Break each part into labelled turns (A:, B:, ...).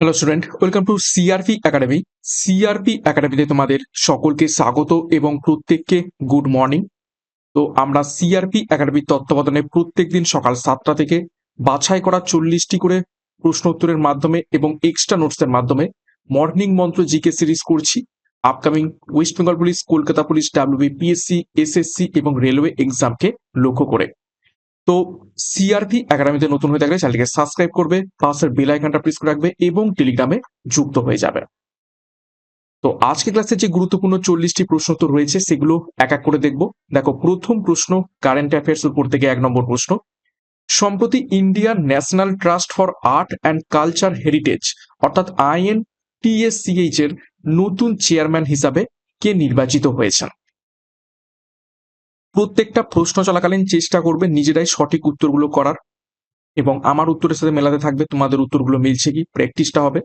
A: Hello student welcome to CRP academy CRP একাডেমিতে তোমাদের সকলকে স্বাগত এবং প্রত্যেককে গুড মর্নিং তো আমরা সিআরপি একাডেমির তত্ত্বাবধানে প্রত্যেক দিন সকাল সাতটা থেকে বাছাই করা চল্লিশটি করে প্রশ্ন উত্তরের মাধ্যমে এবং এক্সট্রা নোটসের মাধ্যমে মর্নিং মন্ত্র জিকে সিরিজ করছি। Upcoming West Bengal police Kolkata police WB PSC SSC এবং রেলওয়ে এক্সামকে লক্ষ্য করে। তো সিআরপি একাডেমিতে নতুন হয়ে থাকলে চ্যানেলটিকে সাবস্ক্রাইব করবে, পাশের বেল আইকনটা প্রেস করে রাখবে এবং টেলিগ্রামে যুক্ত হয়ে যাবে। তো আজকে ক্লাসে যে গুরুত্বপূর্ণ চল্লিশটি প্রশ্ন তো রয়েছে, সেগুলো এক এক করে দেখব। দেখো, প্রথম প্রশ্ন কারেন্ট অ্যাফেয়ার্স উপর থেকে এক নম্বর প্রশ্ন। সম্প্রতি Indian National Trust for Art and Culture Heritage অর্থাৎ আইএন টিএসসিএইচ এর নতুন চেয়ারম্যান হিসাবে কে নির্বাচিত হয়েছেন? প্রত্যেকটা প্রশ্ন চলাকালীন চেষ্টা করবে নিজেরাই সঠিক উত্তরগুলো করার। এবং আমার উত্তরের সাথে মেলাতে থাকবে, তোমাদের উত্তরগুলো মিলছে কি? প্র্যাকটিসটা হবে।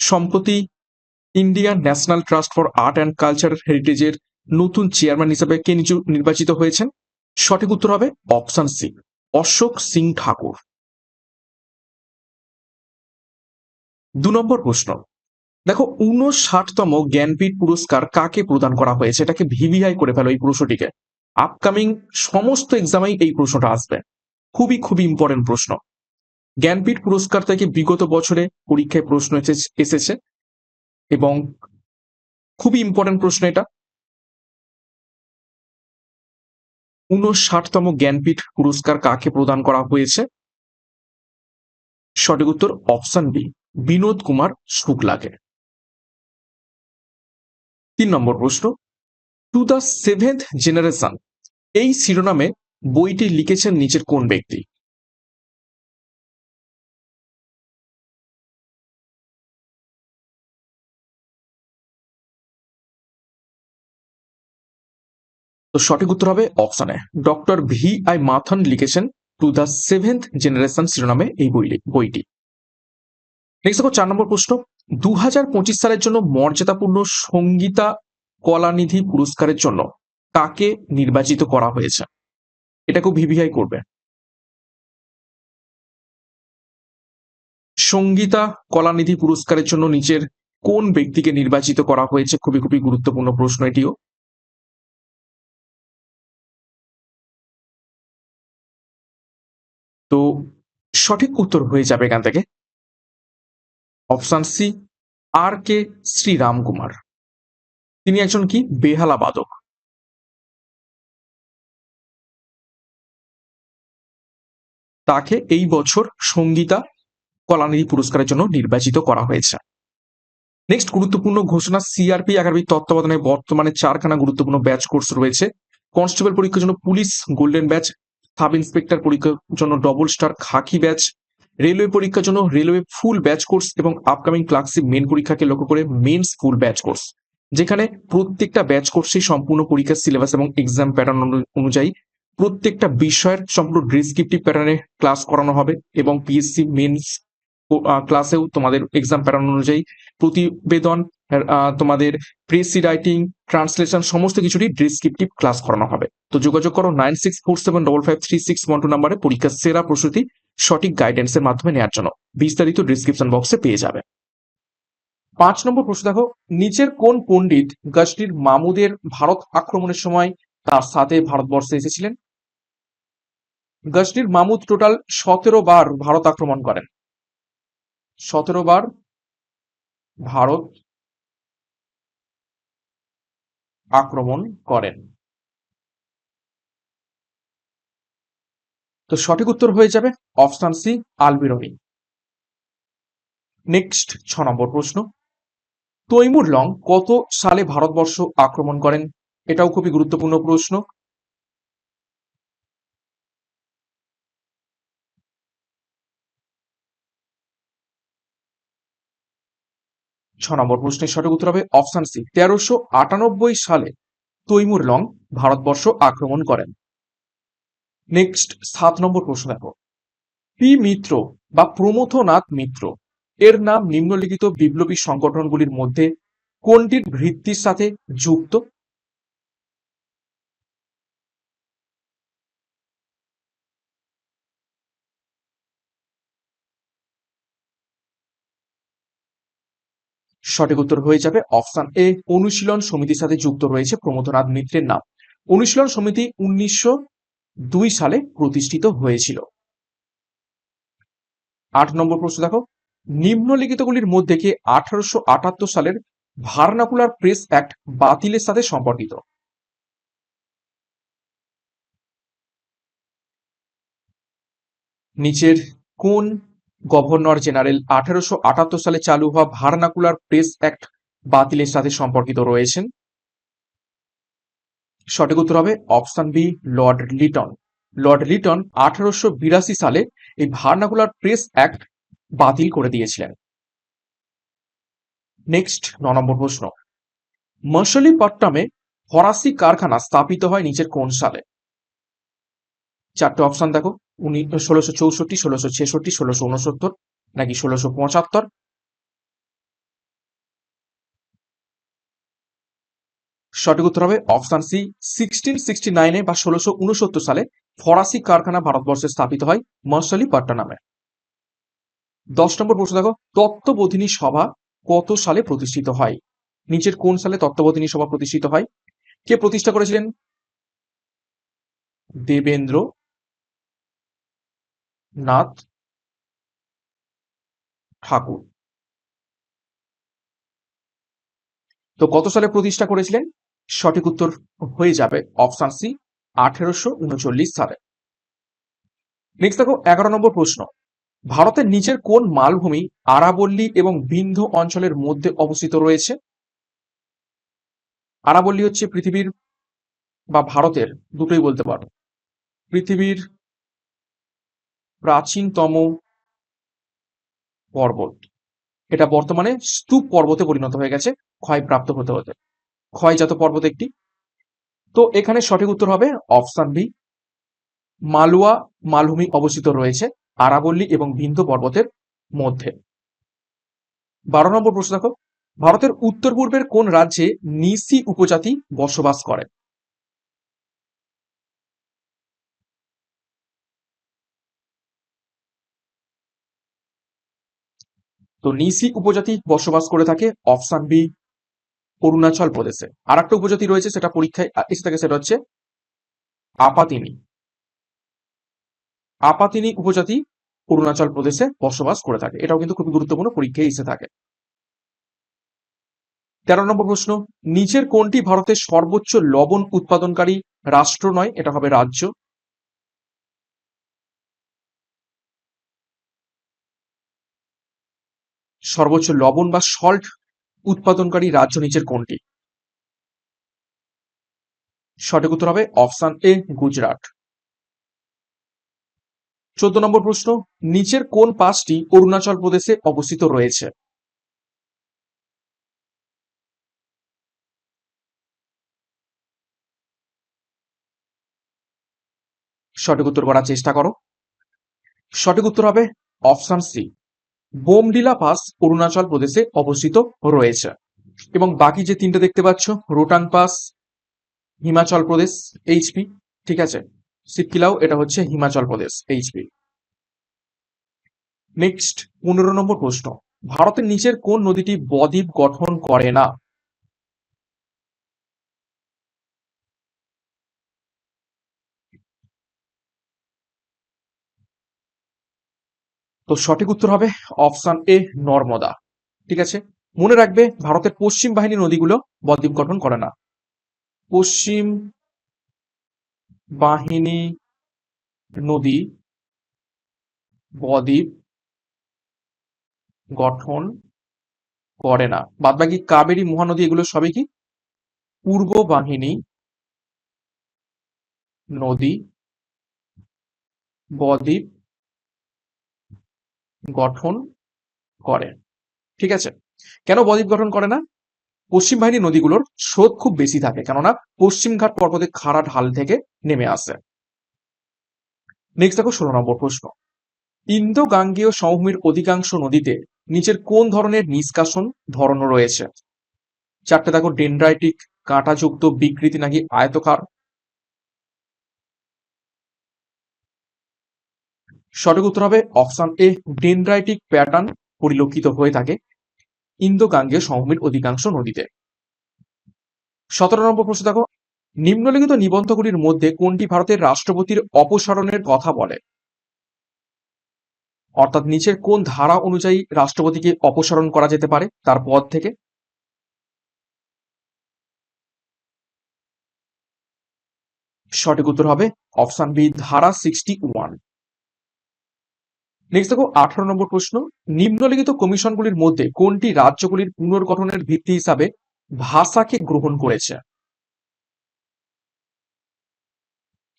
A: সম্প্রতি Indian National Trust for Art and Culture হেরিটেজের নতুন চেয়ারম্যান হিসেবে কে নিচু- নির্বাচিত হয়েছেন? সঠিক উত্তর হবে অপশন সি, অশোক সিং ঠাকুর। দু নম্বর প্রশ্ন দেখো উনষাটতম জ্ঞানপীঠ পুরস্কার কাকে প্রদান করা হয়েছে? এটাকে ভিভিআই করে ফেলো এই প্রশ্নটিকে। আপকামিং সমস্ত এক্সামেই এই প্রশ্নটা আসবে। খুবই খুবই ইম্পর্টেন্ট প্রশ্ন। জ্ঞানপীঠ পুরস্কার থেকে বিগত বছরে পরীক্ষায় প্রশ্ন এসেছে- এবং খুবই ইম্পর্টেন্ট প্রশ্ন এটা। উনষাটতম জ্ঞানপীঠ পুরস্কার কাকে প্রদান করা হয়েছে? সঠিক উত্তর অপশন বি, বিনোদ কুমার শুক্লাকে। তিন নম্বর প্রশ্ন টু দ্য সেভেন্থ জেনারেশন এই শিরোনামে বইটি লিখেছেন নিচের কোন ব্যক্তি? তো সঠিক উত্তর হবে অপশনে ডক্টর ভি আই মাথন লিখেছেন টু দ্য সেভেন্থ জেনারেশন শিরোনামে এই বই বইটি। নেক্সট দেখো, চার নম্বর প্রশ্ন দু সালের জন্য মর্যাদাপূর্ণ সঙ্গীতা কলানিধি পুরস্কারের জন্য কাকে নির্বাচিত করা হয়েছে। এটা খুব ভিভিআই করবে। সঙ্গীতা কলানিধি পুরস্কারের জন্য নিচের কোন ব্যক্তিকে নির্বাচিত করা হয়েছে, খুবই খুবই গুরুত্বপূর্ণ প্রশ্ন এটিও। তো সঠিক উত্তর হয়ে যাবে এখান থেকে। Option C, R K Sriram তিনি একজন কি? বেহালা বাদক। তাকে এই বছর সঙ্গীতা কলানিধি পুরস্কারের জন্য নির্বাচিত করা হয়েছে। নেক্সট গুরুত্বপূর্ণ ঘোষণা সিআরপি একাডেমি তত্ত্বাবধানে বর্তমানে চারখানা গুরুত্বপূর্ণ ব্যাচ কোর্স রয়েছে। কনস্টেবল পরীক্ষার জন্য police golden batch sub inspector পরীক্ষার জন্য double star khaki batch railway পরীক্ষার জন্য রেলওয়ে ফুল ব্যাচ কোর্স এবং আপকামিং ক্লার্কশিপ মেন পরীক্ষাকে লক্ষ্য করে মেন্স ফুল ব্যাচ কোর্স যেখানে প্রত্যেকটা ব্যাচ কোর্সেই সম্পূর্ণ পরীক্ষার সিলেবাস এবং এক্সাম প্যাটার্ন অনুযায়ী প্রত্যেকটা বিষয়ের সম্পূর্ণ ডিসক্রিপটিভ প্যাটার্নে ক্লাস করানো হবে এবং পিএসসি মেন্স ক্লাসেও তোমাদের এক্সাম প্যাটার্ন অনুযায়ী প্রতিবেদন তোমাদের প্রেসি রাইটিং ট্রান্সলেশন সমস্ত কিছুরই ডিসক্রিপটিভ ক্লাস করানো হবে। তো যোগাযোগ করো nine six four seven double five three six one two নাম্বারে পরীক্ষার সেরা প্রস্তুতি সঠিক গাইডেন্সের মাধ্যমে নেওয়ার জন্য। বিস্তারিত ডিসক্রিপশন বক্সে পেয়ে যাবে পাঁচ নম্বর প্রশ্ন দেখো, নিচের কোন পণ্ডিত গজনির মামুদের ভারত আক্রমণের সময় তার সাথে ভারতবর্ষে এসেছিলেন? গজনির মামুদ টোটাল সতেরো বার ভারত আক্রমণ করেন। সতেরো বার ভারত আক্রমণ করেন। তো সঠিক উত্তর হয়ে যাবে অপশন সি আলবিরনি নেক্সট ছ নম্বর প্রশ্ন। তৈমুর লং কত সালে ভারতবর্ষ আক্রমণ করেন? এটাও খুবই গুরুত্বপূর্ণ প্রশ্ন। ছ নম্বর প্রশ্নের সঠিক উত্তর হবে অপশন সি, তেরোশো আটানব্বই সালে তৈমুর লং ভারতবর্ষ আক্রমণ করেন। নেক্সট সাত নম্বর প্রশ্ন দেখো। পি মিত্র বা প্রমথনাথ মিত্র, এর নাম নিম্নলিখিত বিপ্লবী সংগঠনগুলির মধ্যে কোনটির ভিত্তির সাথে যুক্ত? সঠিক উত্তর হয়ে যাবে অপশান এ, অনুশীলন সমিতির সাথে যুক্ত রয়েছে প্রমথনাথ মিত্রের নাম। অনুশীলন সমিতি উনিশশো দুই সালে প্রতিষ্ঠিত হয়েছিল। আট নম্বর প্রশ্ন দেখো। নিম্নলিখিতগুলির মধ্যে কে আঠারোশো আটাত্তর সালের ভার্নাকুলার প্রেস অ্যাক্ট বাতিলের সাথে সম্পর্কিত? নিচের কোন গভর্নর জেনারেল আঠারোশো আটাত্তর সালে চালু হওয়া ভার্নাকুলার প্রেস অ্যাক্ট বাতিলের সাথে সম্পর্কিত রয়েছেন? সঠিক উত্তর হবে option B, Lord Lytton. Lord Lytton আঠারোশো বিরাশি সালে এই ভার্নাকুলার প্রেস অ্যাক্ট বাতিল করে দিয়েছিলেন। নেক্সট, ন নম্বর প্রশ্ন। মশলিপট্টমে ফরাসি কারখানা স্থাপিত হয় নিচের কোন সালে? চারটে অপশন দেখো। উনি ষোলোশো চৌষট্টি, ষোলোশো ছেষট্টি, ষোলোশো উনসত্তর নাকি ষোলোশো পঁচাত্তর? সঠিক উত্তর হবে অপশন সি সিক্সটিন সিক্সটি নাইনে বা ষোলোশো উনসত্তর সালে ফরাসি কারখানা ভারতবর্ষে স্থাপিত হয় মর্শালি পাট্টা নামে। দশ নম্বর প্রশ্ন দেখো, তত্ত্ববোধিনী সভা কত সালে প্রতিষ্ঠিত হয়? নিচের কোন সালে তত্ত্ববোধিনী সভা প্রতিষ্ঠিত হয়? কে প্রতিষ্ঠা করেছিলেন? দেবেন্দ্র নাথ ঠাকুর। তো কত সালে প্রতিষ্ঠা করেছিলেন? সঠিক উত্তর হয়ে যাবে অপশন সি, আঠেরোশো উনচল্লিশ সালে। নেক্সট দেখো, এগারো নম্বর প্রশ্ন। ভারতের নিচের কোন মালভূমি আরাবল্লী এবং বিন্ধ অঞ্চলের মধ্যে অবস্থিত রয়েছে? আরাবল্লী হচ্ছে পৃথিবীর বা ভারতের, দুটোই বলতে পারো। পৃথিবীর প্রাচীনতম পর্বত। এটা বর্তমানে স্তূপ পর্বতে পরিণত হয়ে গেছে, ক্ষয়প্রাপ্ত হতে হতে। ক্ষয়জাত পর্বত একটি। তো এখানে সঠিক উত্তর হবে অপশন বি। মালুয়া মালভূমি অবস্থিত রয়েছে আরাবল্লী এবং বিন্ধ পর্বতের মধ্যে। বারো নম্বর প্রশ্ন দেখো। ভারতের উত্তর পূর্বের কোন রাজ্যে নিসি উপজাতি বসবাস করে? তো নিসি উপজাতি বসবাস করে থাকে অপশন বি অরুণাচল প্রদেশে। আর একটা উপজাতি রয়েছে, সেটা পরীক্ষায় এসে থাকে, সেটা হচ্ছে আপাতিনি। আপাতিনি উপজাতি অরুণাচল প্রদেশে বসবাস করে থাকে। এটাও কিন্তু খুবই গুরুত্বপূর্ণ, পরীক্ষায় এসে থাকে। তেরো নম্বর প্রশ্ন, নিচের কোনটি ভারতের সর্বোচ্চ লবণ উৎপাদনকারী রাষ্ট্র নয়? এটা হবে রাজ্য। সর্বোচ্চ লবণ বা সল্ট উৎপাদনকারী রাজ্য নিচের কোনটি? সঠিক উত্তর হবে অপশান এ, গুজরাট। চোদ্দ নম্বর প্রশ্ন, নিচের কোন পাঁচটি অরুণাচল প্রদেশে অবস্থিত রয়েছে? সঠিক উত্তর করার চেষ্টা করো। সঠিক উত্তর হবে option C. Bomdila pass Arunachal প্রদেশে অবস্থিত রয়েছে। এবং বাকি যে তিনটে দেখতে পাচ্ছ, রোটাং পাস, হিমাচল প্রদেশ এইচপি ঠিক আছে? সিকিলাও এটা হচ্ছে হিমাচল প্রদেশ এইচপি নেক্সট পনেরো নম্বর প্রশ্ন। ভারতের নিচের কোন নদীটি বদ্বীপ গঠন করে না? তো সঠিক উত্তর হবে অপশন এ, নর্মদা। ঠিক আছে? মনে রাখবে, ভারতের পশ্চিম বাহিনী নদীগুলো বদ্বীপ গঠন করে না। পশ্চিম বাহিনী নদী বদ্বীপ গঠন করে না। বাদ বাকি কাবেরী মহানদী এগুলো সবই কি? পূর্ব বাহিনী নদী বদ্বীপ গঠন করে। ঠিক আছে? কেন বদ্বীপ গঠন করে না? পশ্চিম বাহিনী নদীগুলোর স্রোত খুব বেশি থাকে, কেননা পশ্চিমঘাট পর্বতের খাড়া ঢাল থেকে নেমে আসে। নেক্সট দেখো ষোলো নম্বর প্রশ্ন। ইন্দো গাঙ্গীয় সমভূমির অধিকাংশ নদীতে নিচের কোন ধরনের নিষ্কাশন ধরন রয়েছে? চারটে দেখো, ডেন্ড্রাইটিক, কাঁটাযুক্ত, বিকৃতি নাকি আয়তকার? সঠিক উত্তর হবে অপশন এ, ডেন্ড্রাইটিক প্যাটার্ন পরিলক্ষিত হয়ে থাকে ইন্দো গাঙ্গেয় সমভূমির অধিকাংশ নদীতে। সতেরো নম্বর প্রশ্ন দেখো, নিম্নলিখিত নিবন্ধগুলির মধ্যে কোনটি ভারতের রাষ্ট্রপতির অপসারণের কথা বলে? অর্থাৎ নিচের কোন ধারা অনুযায়ী রাষ্ট্রপতিকে অপসারণ করা যেতে পারে তার পদ থেকে? সঠিক উত্তর হবে অপশন বি, ধারা সিক্সটি ওয়ান। নেক্সট দেখো, আঠারো নম্বর প্রশ্ন। নিম্নলিখিত কমিশনগুলির মধ্যে কোনটি রাজ্যগুলির পুনর্গঠনের ভিত্তি হিসাবে ভাষাকে গ্রহণ করেছে?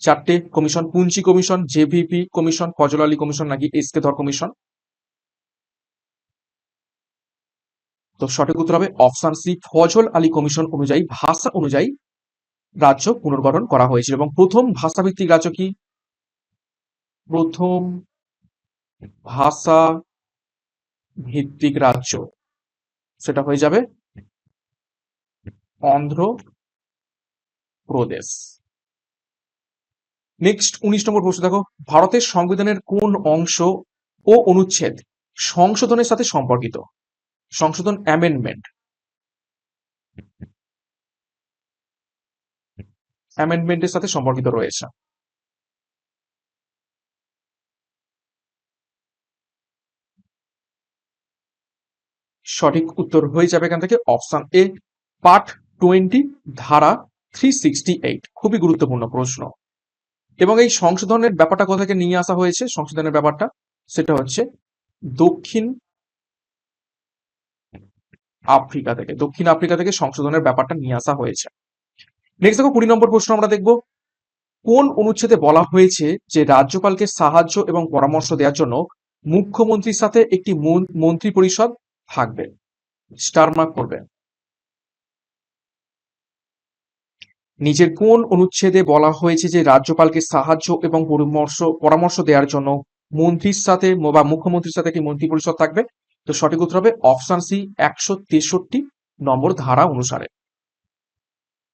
A: চারটে, commission Punchhi commission JVP commission Fazal Ali commission নাকি এসকে ধর কমিশন? তো সঠিক উত্তর হবে option C Fazal Ali commission অনুযায়ী, ভাষা অনুযায়ী রাজ্য পুনর্গঠন করা হয়েছিল। এবং প্রথম ভাষাভিত্তিক রাজ্য কি? প্রথম ভাষা ভিত্তিক রাজ্য, সেটা হয়ে যাবে অন্ধ্র প্রদেশ নেক্সট উনিশ নম্বর প্রশ্ন, দেখো, ভারতের সংবিধানের কোন অংশ ও অনুচ্ছেদ সংশোধনের সাথে সম্পর্কিত? সংশোধন অ্যামেন্ডমেন্ট। অ্যামেন্ডমেন্টের সাথে সম্পর্কিত রয়েছে। সঠিক উত্তর হয়ে যাবে এখান থেকে অপশন এ পার্ট টোয়েন্টি ধারা থ্রি সিক্সটি এইট খুবই গুরুত্বপূর্ণ প্রশ্ন। এবং এই সংশোধনের ব্যাপারটা কোথা থেকে নিয়ে আসা হয়েছে, সংশোধনের ব্যাপারটা, সেটা হচ্ছে দক্ষিণ আফ্রিকা থেকে, দক্ষিণ আফ্রিকা থেকে সংশোধনের ব্যাপারটা নিয়ে আসা হয়েছে। নেক্সট দেখো, কুড়ি নম্বর প্রশ্ন আমরা দেখব। কোন অনুচ্ছেদে বলা হয়েছে যে রাজ্যপালকে সাহায্য এবং পরামর্শ দেওয়ার জন্য মুখ্যমন্ত্রীর সাথে একটি মন্ত্রী পরিষদ থাকবে স্টার মার্ক করবে। নিচের কোন অনুচ্ছেদে বলা হয়েছে যে রাজ্যপালকে সাহায্য এবং পরামর্শ পরামর্শ দেওয়ার জন্য মন্ত্রীর সাথে বা মুখ্যমন্ত্রীর সাথে একটি মন্ত্রী পরিষদ থাকবে? তো সঠিক উত্তর হবে অপশন সি, একশো তেষট্টি নম্বর ধারা অনুসারে।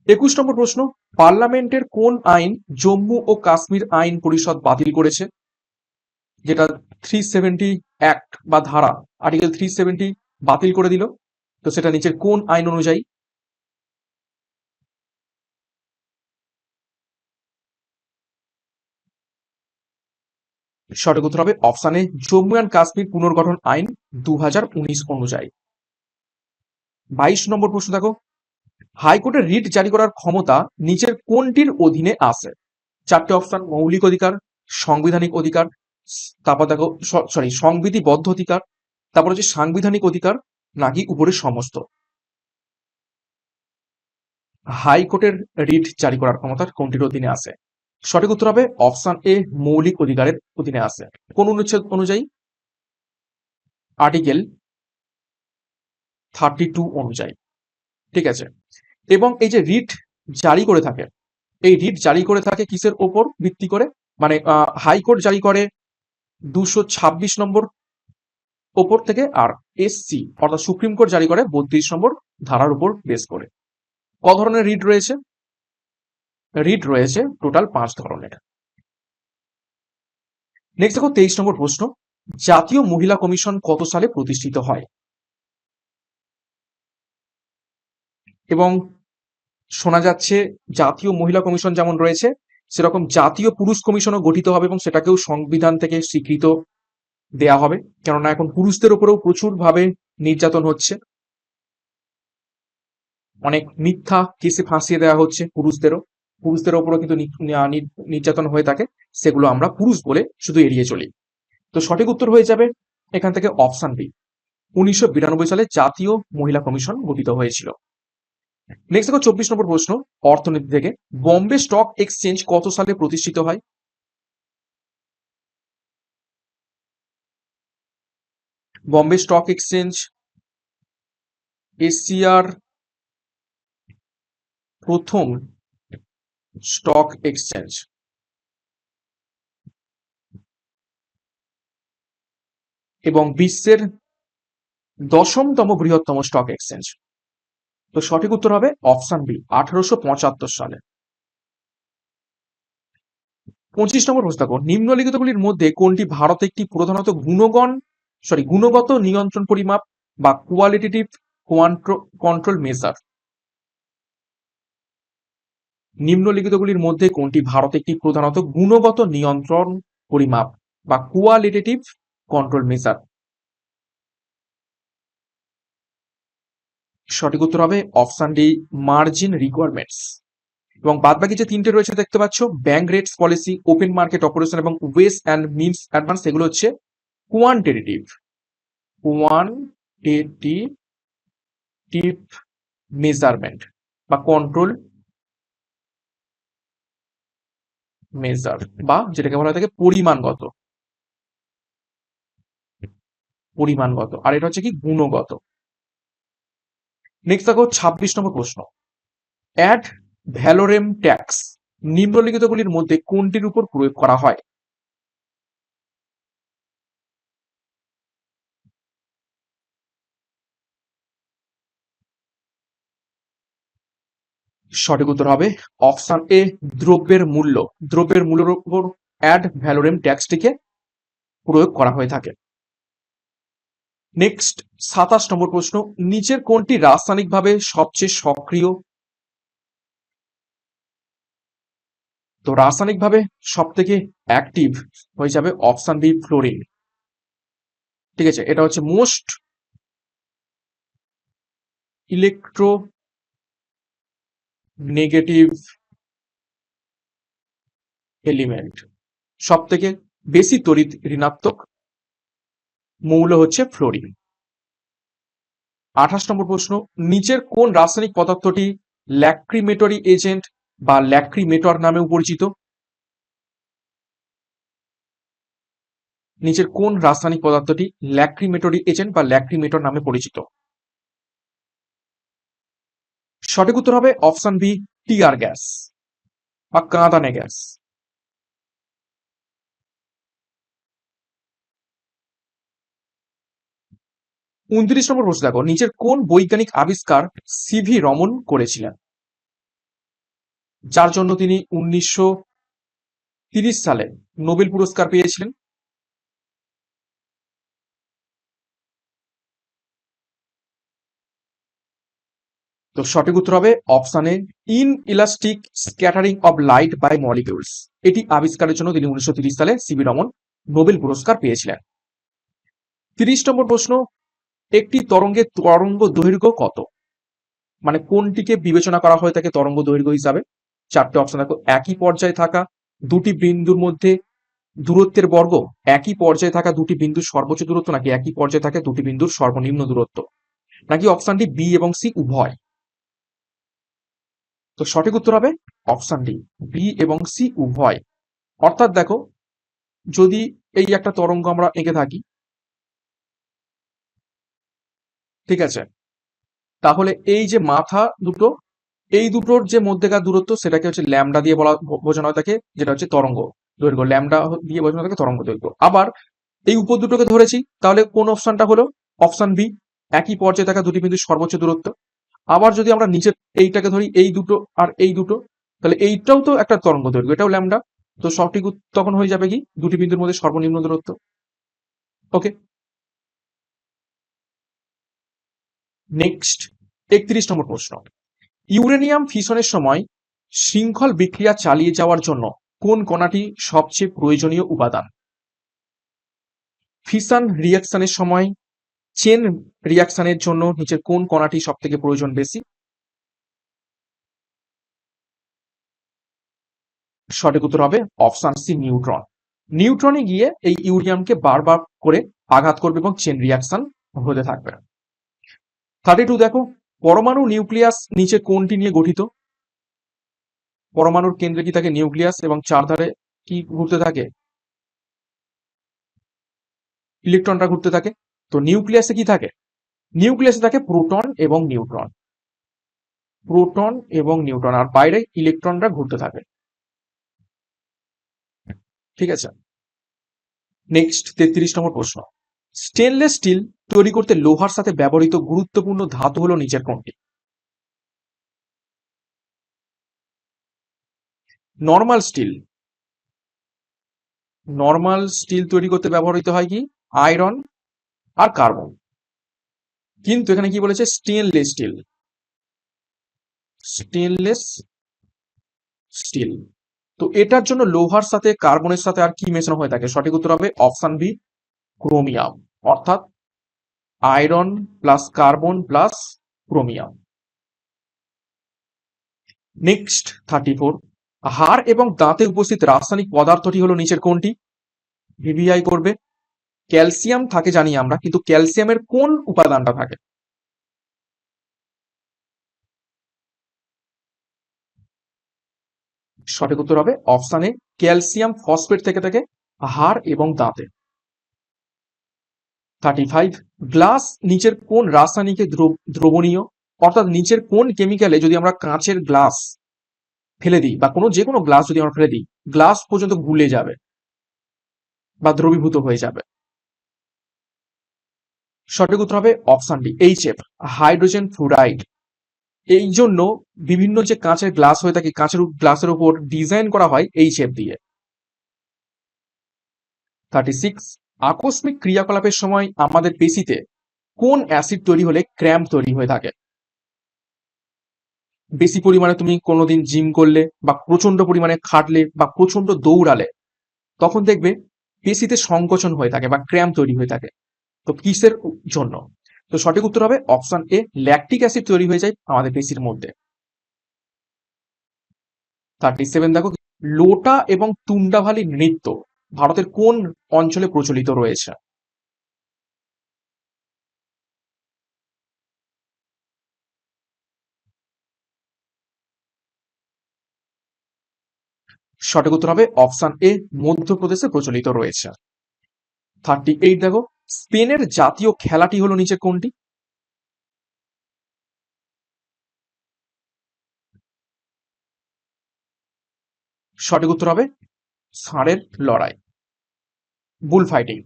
A: একুশ নম্বর প্রশ্ন, পার্লামেন্টের কোন আইন জম্মু ও কাশ্মীর আইন পরিষদ বাতিল করেছে? যেটা থ্রি সেভেন্টি অ্যাক্ট বা ধারা আর্টিকেল থ্রি সেভেন্টি বাতিল করে দিল। তো সেটা নিচের কোন আইন অনুযায়ী? সঠিক উত্তর হবে অপশানে জম্মু অ্যান্ড কাশ্মীর পুনর্গঠন আইন দু অনুযায়ী। বাইশ নম্বর প্রশ্ন দেখো। হাইকোর্টের রিট জারি করার ক্ষমতা নিচের কোনটির অধীনে আছে? চারটে অপশন, মৌলিক অধিকার, সাংবিধানিক অধিকার, তারপর দেখো সরি সংবিধিবদ্ধ অধিকার তারপর হচ্ছে সাংবিধানিক অধিকার নাকি উপরের সমস্ত। হাইকোর্টের রিট জারি করার ক্ষমতা কোনটির অধীনে আছে? সঠিক উত্তর হবে অপশন এ, মৌলিক অধিকারের অধীনে আছে। কোন অনুচ্ছেদ অনুযায়ী? আর্টিকেল থার্টি টু অনুযায়ী। ঠিক আছে। এবং এই যে রিট জারি করে থাকে, এই রিট জারি করে থাকে কিসের ওপর ভিত্তি করে? মানে হাইকোর্ট জারি করে দুশো ছাব্বিশ নম্বর ওপর থেকে আর এসসি অর্থাৎ সুপ্রিম কোর্ট জারি করে বত্রিশ নম্বর ধারার উপর বেস করে। ক ধরনের রিট রয়েছে? রিট রয়েছে টোটাল পাঁচ ধরনের। নেক্সট দেখো তেইশ নম্বর প্রশ্ন, জাতীয় মহিলা কমিশন কত সালে প্রতিষ্ঠিত হয়? এবং শোনা যাচ্ছে জাতীয় মহিলা কমিশন যেমন রয়েছে, সেরকম জাতীয় পুরুষ কমিশনও গঠিত হবে এবং সেটাকেও সংবিধান থেকে স্বীকৃত দেয়া হবে। কেননা এখন পুরুষদের উপরেও প্রচুর ভাবে নির্যাতন হচ্ছে। অনেক মিথ্যা কেসে ফাঁসিয়ে দেওয়া হচ্ছে পুরুষদেরও। পুরুষদের ওপরও কিন্তু নির্যাতন হয়ে থাকে। সেগুলো আমরা পুরুষ বলে শুধু এড়িয়ে চলি। তো সঠিক উত্তর হয়ে যাবে এখান থেকে অপশন বি। উনিশশো বিরানব্বই সালে জাতীয় মহিলা কমিশন গঠিত হয়েছিল। নেক্সট দেখো চব্বিশ নম্বর প্রশ্ন। অর্থনীতি থেকে বম্বে স্টক এক্সচেঞ্জ কত সালে প্রতিষ্ঠিত হয়? বম্বে স্টক এক্সচেঞ্জ এশিয়ার প্রথম স্টক এক্সচেঞ্জ এবং বিশ্বের দশমতম বৃহত্তম স্টক এক্সচেঞ্জ তো সঠিক উত্তর হবে অপশন বি আঠারোশো পঁচাত্তর সালে। পঁচিশ নম্বর প্রশ্ন নিম্নলিখিতগুলির মধ্যে কোনটি ভারত একটি প্রধানত গুণগণ সরি গুণগত নিয়ন্ত্রণ পরিমাপ বা কোয়ালিটেটিভ কন্ট্রোল মেজার নিম্নলিখিতগুলির মধ্যে কোনটি ভারত একটি প্রধানত গুণগত নিয়ন্ত্রণ পরিমাপ বা কোয়ালিটেটিভ কন্ট্রোল মেজার সঠিক উত্তর হবে অপশন ডি মার্জিন রিকোয়ারমেন্টস এবং বাদবাকি যে তিনটে রয়েছে, দেখতে পাচ্ছ bank rates policy open market operation এবং ওয়েস অ্যান্ড মিনস অ্যাডভান্স এগুলো হচ্ছে কোয়ান্টিটেটিভ কোয়ান্টিটেটিভ মেজারমেন্ট বা কন্ট্রোল মেজার বা যেটাকে বলা থাকে পরিমাণগত। পরিমাণগত। আর এটা হচ্ছে কি গুণগত। নেক্সট দেখো ছাব্বিশ নম্বর প্রশ্ন। অ্যাড ভ্যালোরেম ট্যাক্স নিম্নলিখিতগুলির মধ্যে কোনটির উপর প্রয়োগ করা হয়? সঠিক উত্তর হবে অপশন এ দ্রব্যের মূল্য। দ্রব্যের মূল্যের উপর অ্যাড ভ্যালোরেম ট্যাক্সটিকে প্রয়োগ করা হয়ে থাকে। নেক্সট সাতাশ নম্বর প্রশ্ন, নিচের কোনটি রাসায়নিকভাবে সবচেয়ে সক্রিয়? তো রাসায়নিকভাবে সব থেকে অ্যাক্টিভ হয়ে যাবে অপশান বি ফ্লোরিন ঠিক আছে, এটা হচ্ছে মোস্ট ইলেকট্রো নেগেটিভ এলিমেন্ট সব থেকে বেশি তড়িৎ ঋণাত্মক মৌল হচ্ছে ফ্লোরিন। আঠাশ নম্বর প্রশ্ন, নিচের কোন রাসায়নিক পদার্থটি ল্যাক্রিমেটরি এজেন্ট বা ল্যাক্রিমেটর নামেও পরিচিত? নিচের কোন রাসায়নিক পদার্থটি ল্যাক্রিমেটরি এজেন্ট বা ল্যাক্রিমেটর নামে পরিচিত? সঠিক উত্তর হবে অপশন বি, টিয়ার গ্যাস বা কাঁদানে গ্যাস। উনত্রিশ নম্বর প্রশ্ন দেখো, নিচের কোন বৈজ্ঞানিক আবিষ্কার সিভি রমন করেছিলেন? যার জন্য তিনি উনিশশো সালে নোবেল পুরস্কার পেয়েছিলেন। তো সঠিক উত্তর হবে অপশানে inelastic scattering of light by molecules. এটি আবিষ্কারের জন্য তিনি উনিশশো তিরিশ সালে সিবি রমন নোবেল পুরস্কার পেয়েছিলেন। তিরিশ নম্বর প্রশ্ন, একটি তরঙ্গের তরঙ্গ দৈর্ঘ্য কত? মানে কোনটিকে বিবেচনা করা হয় থাকে তরঙ্গ দৈর্ঘ্য হিসাবে? চারটে অপশন দেখো, একই পর্যায়ে থাকা দুটি বিন্দুর মধ্যে দূরত্বের বর্গ, একই পর্যায়ে থাকা দুটি বিন্দুর সর্বোচ্চ দূরত্ব নাকি একই পর্যায়ে থাকা দুটি বিন্দুর সর্বনিম্ন দূরত্ব? নাকি অপশনটি বি এবং সি উভয়? তো সঠিক উত্তর হবে অপশন ডি বি এবং সি উভয়। অর্থাৎ দেখো, যদি এই একটা তরঙ্গ আমরা এঁকে থাকি, ঠিক আছে? তাহলে এই যে মাথা দুটো, এই দুটোর যে মধ্যেকার দূরত্ব সেটাকে হচ্ছে ল্যামডা দিয়ে বলা বোঝানো হয় থাকে যেটা হচ্ছে তরঙ্গ দৈর্ঘ্য। ল্যামডা দিয়ে বোঝানো থাকে তরঙ্গ দৈর্ঘ্য। আবার এই উপর দুটোকে ধরেছি, তাহলে কোন অপশনটা হলো? অপশন বি একই পর্যায়ে থাকা দুটি বিন্দুর সর্বোচ্চ দূরত্ব। আবার যদি আমরা নিচের এইটাকে ধরি, এই দুটো আর এই দুটো, তাহলে এইটাও তো একটা তরঙ্গ দৈর্ঘ্য এটাও ল্যামডা। তো সঠিক তখন হয়ে যাবে কি? দুটি বিন্দুর মধ্যে সর্বনিম্ন দূরত্ব। ওকে নেক্সট একত্রিশ নম্বর প্রশ্ন। ইউরেনিয়াম ফিশনের সময় শৃঙ্খল বিক্রিয়া চালিয়ে যাওয়ার জন্য কোন কণাটি সবচেয়ে প্রয়োজনীয় উপাদান? ফিশন রিয়াকশনের সময় চেন রিয়াকশনের জন্য নিচের কোন কণাটি সব থেকে প্রয়োজন বেশি? সঠিক উত্তর হবে অপশন সি নিউট্রন নিউট্রনে গিয়ে এই ইউরিয়ামকে বারবার করে আঘাত করবে এবং চেন রিয়াকশন হতে থাকবে। থার্টি টু দেখো, পরমাণু নিউক্লিয়াস নিচে কোনটি নিয়ে গঠিত? পরমাণুর কেন্দ্রে কি থাকে নিউক্লিয়াস এবং চারধারে কি ঘুরতে থাকে? ইলেকট্রনটা ঘুরতে থাকে। তো নিউক্লিয়াসে কি থাকে? নিউক্লিয়াসে থাকে প্রোটন এবং নিউট্রন। প্রোটন এবং নিউট্রন, আর বাইরে ইলেকট্রনরা ঘুরতে থাকে। ঠিক আছে? নেক্সট তেত্রিশ নম্বর প্রশ্ন। স্টেনলেস স্টিল তৈরি করতে লোহার সাথে ব্যবহৃত গুরুত্বপূর্ণ ধাতু হলো নিচের কোনটি? নর্মাল স্টিল নর্মাল স্টিল তৈরি করতে ব্যবহৃত হয় কি? আয়রন আর কার্বন। কিন্তু এখানে কি বলেছে? Stainless steel. Stainless steel. তো এটার জন্য লোহার সাথে, কার্বনের সাথে আর কি মেশানো হয়ে থাকে সঠিক উত্তর হবে অপশন বি, ক্রোমিয়াম। অর্থাৎ iron plus carbon plus chromium. Next thirty four. হাড় এবং দাঁতে উপস্থিত রাসায়নিক পদার্থটি হলো নিচের কোনটি? ভিভিআই করবে। ক্যালসিয়াম থাকে জানি আমরা, কিন্তু ক্যালসিয়ামের কোন উপাদানটা থাকে? সঠিক উত্তর হবে অপশানে ক্যালসিয়াম ফসফেট থেকে থাকে হাড় এবং দাঁতে। থার্টি ফাইভ গ্লাস নিচের কোন রাসায়নিকে দ্রব- দ্রবণীয়? অর্থাৎ নিচের কোন কেমিক্যালে যদি আমরা কাঁচের গ্লাস ফেলে দিই, বা কোনো যে কোনো গ্লাস যদি আমরা ফেলে দিই, গ্লাস পর্যন্ত গুলে যাবে, বা দ্রবীভূত হয়ে যাবে। সঠিক উত্তর হবে option D H F hydrogen fluoride এই জন্য বিভিন্ন যে কাঁচের গ্লাস হয়ে থাকে, কাঁচের গ্লাসের উপর ডিজাইন করা হয় এইচ এফ দিয়ে। থার্টি সিক্স আকস্মিক ক্রিয়াকলাপের সময় আমাদের পেশিতে কোন অ্যাসিড তৈরি হলে ক্র্যাম্প তৈরি হয়ে থাকে? বেশি পরিমাণে তুমি কোনোদিন জিম করলে বা প্রচণ্ড পরিমাণে খাটলে বা প্রচণ্ড দৌড়ালে, তখন দেখবে পেশিতে সংকোচন হয়ে থাকে বা ক্র্যাম্প তৈরি হয়ে থাকে। তো কিসের জন্য? তো সঠিক উত্তর হবে অপশন এ ল্যাকটিক অ্যাসিড তৈরি হয়ে যায় আমাদের পেশির মধ্যে। থার্টি সেভেন দেখো লোটা এবং তুন্ডাভালি নৃত্য ভারতের কোন অঞ্চলে প্রচলিত রয়েছে? সঠিক উত্তর হবে অপশন এ, মধ্যপ্রদেশে প্রচলিত রয়েছে। থার্টি এইট দেখো স্পেনের জাতীয় খেলাটি হলো নিচে কোনটি? সঠিক উত্তর হবে ষাঁড়ের লড়াই বুল ফাইটিং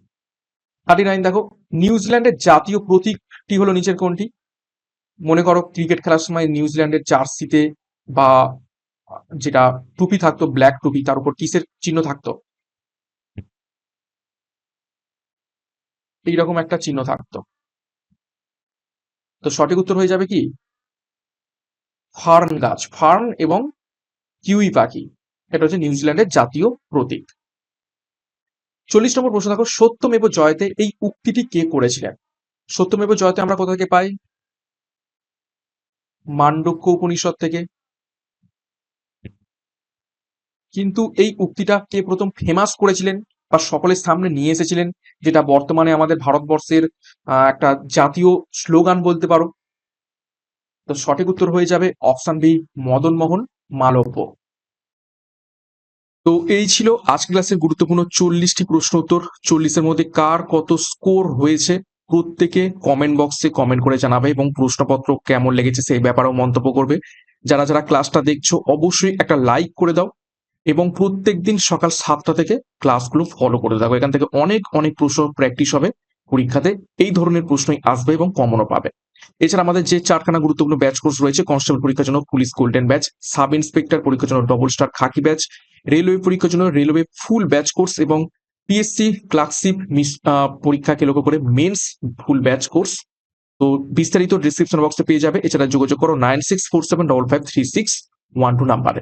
A: থার্টি নাইন, দেখো, নিউজিল্যান্ডের জাতীয় প্রতীকটি হলো নিচের কোনটি? মনে করো, ক্রিকেট খেলার সময় নিউজিল্যান্ডের জার্সিতে বা যেটা টুপি থাকতো, ব্ল্যাক টুপি, তার উপর কিসের চিহ্ন থাকতো? এইরকম একটা চিহ্ন থাকতো। তো সঠিক উত্তর হয়ে যাবে কি? ফার্ন গাছ, ফার্ন এবং কিউই পাখি, এটা হচ্ছে নিউজিল্যান্ডের জাতীয় প্রতীক। চল্লিশ নম্বর প্রশ্ন দেখো, সত্যমেব জয়তে এই উক্তিটি কে করেছিলেন? সত্যমেব জয়তে আমরা কোথা থেকে পাই? মান্ডক্য উপনিষদ থেকে। কিন্তু এই উক্তিটা কে প্রথম ফেমাস করেছিলেন বা সকলের সামনে নিয়ে এসেছিলেন? যেটা বর্তমানে আমাদের ভারতবর্ষের একটা জাতীয় স্লোগান বলতে পারো। তো সঠিক উত্তর হয়ে যাবে অপশন বি মদন মোহন মালব্য। তো এই ছিল আজ ক্লাসের গুরুত্বপূর্ণ চল্লিশটি প্রশ্ন উত্তর। চল্লিশের মধ্যে কার কত স্কোর হয়েছে প্রত্যেকে কমেন্ট বক্সে কমেন্ট করে জানাবে এবং প্রশ্নপত্র কেমন লেগেছে সেই ব্যাপারেও মন্তব্য করবে। যারা যারা ক্লাসটা দেখছ, অবশ্যই একটা লাইক করে দাও। এবং প্রত্যেকদিন সকাল সাতটা থেকে ক্লাসগুলো ফলো করে থাকো। এখান থেকে অনেক অনেক প্রশ্ন প্র্যাকটিস হবে পরীক্ষাতে। এই ধরনের প্রশ্নই আসবে এবং কমনও পাবে। এছাড়া আমাদের যে চারখানা গুরুত্বপূর্ণ ব্যাচ কোর্স রয়েছে কনস্টেবল পরীক্ষার জন্য police golden batch sub inspector পরীক্ষার জন্য double star khaki batch railway পরীক্ষার জন্য রেলওয়ে ফুল ব্যাচ কোর্স এবং পিএসসি ক্লার্কশিপ পরীক্ষাকে লক্ষ্য করে মেন্স ফুল ব্যাচ কোর্স তো বিস্তারিত ডিসক্রিপশন বক্সে পেয়ে যাবে। এছাড়া যোগাযোগ করো nine six four seven double five three six one two নাম্বারে